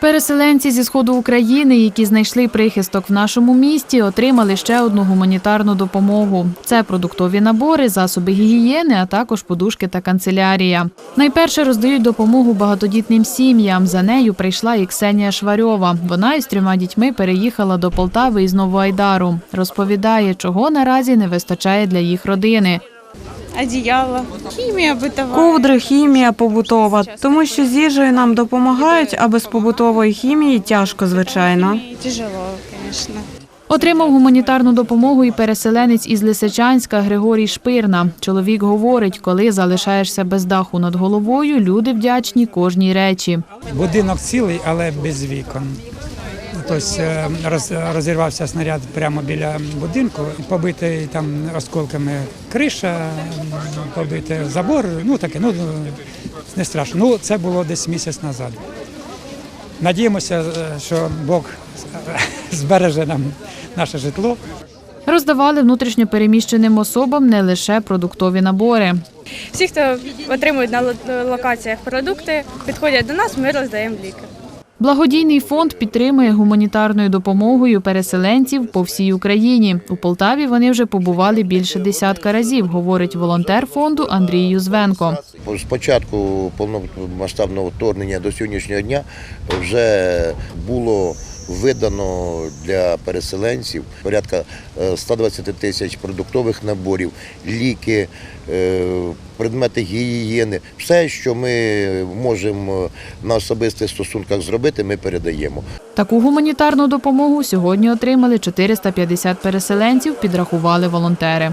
Переселенці зі сходу України, які знайшли прихисток в нашому місті, отримали ще одну гуманітарну допомогу. Це продуктові набори, засоби гігієни, а також подушки та канцелярія. Найперше роздають допомогу багатодітним сім'ям. За нею прийшла і Ксенія Шварьова. Вона із трьома дітьми переїхала до Полтави із Новоайдару. Розповідає, чого наразі не вистачає для їх родини. Одеяло, хімія битова. Ковдри, хімія побутова, тому що з їжею нам допомагають, а без побутової хімії тяжко, звичайно. Тяжело, звісно. Отримав гуманітарну допомогу і переселенець із Лисичанська Григорій Шпирна. Чоловік говорить, коли залишаєшся без даху над головою, люди вдячні кожній речі. Будинок цілий, але без вікон. Тобто е, роз, розірвався снаряд прямо біля будинку, побитий там осколками криша, побитий забор. Ну таке, ну не страшно. Ну це було десь місяць назад. Надіємося, е, що Бог е, збереже нам наше житло. Роздавали внутрішньо переміщеним особам не лише продуктові набори. Всі, хто отримують на локаціях продукти, підходять до нас, ми роздаємо ліки. Благодійний фонд підтримує гуманітарною допомогою переселенців по всій Україні. У Полтаві вони вже побували більше десятка разів, говорить волонтер фонду Андрій Юзвенко. З початку повномасштабного вторгнення до сьогоднішнього дня вже було видано для переселенців порядка е, 120 тисяч продуктових наборів, ліки, е, предмети гігієни. Все, що ми можемо на особистих стосунках зробити, ми передаємо. Таку гуманітарну допомогу сьогодні отримали 450 переселенців, підрахували волонтери.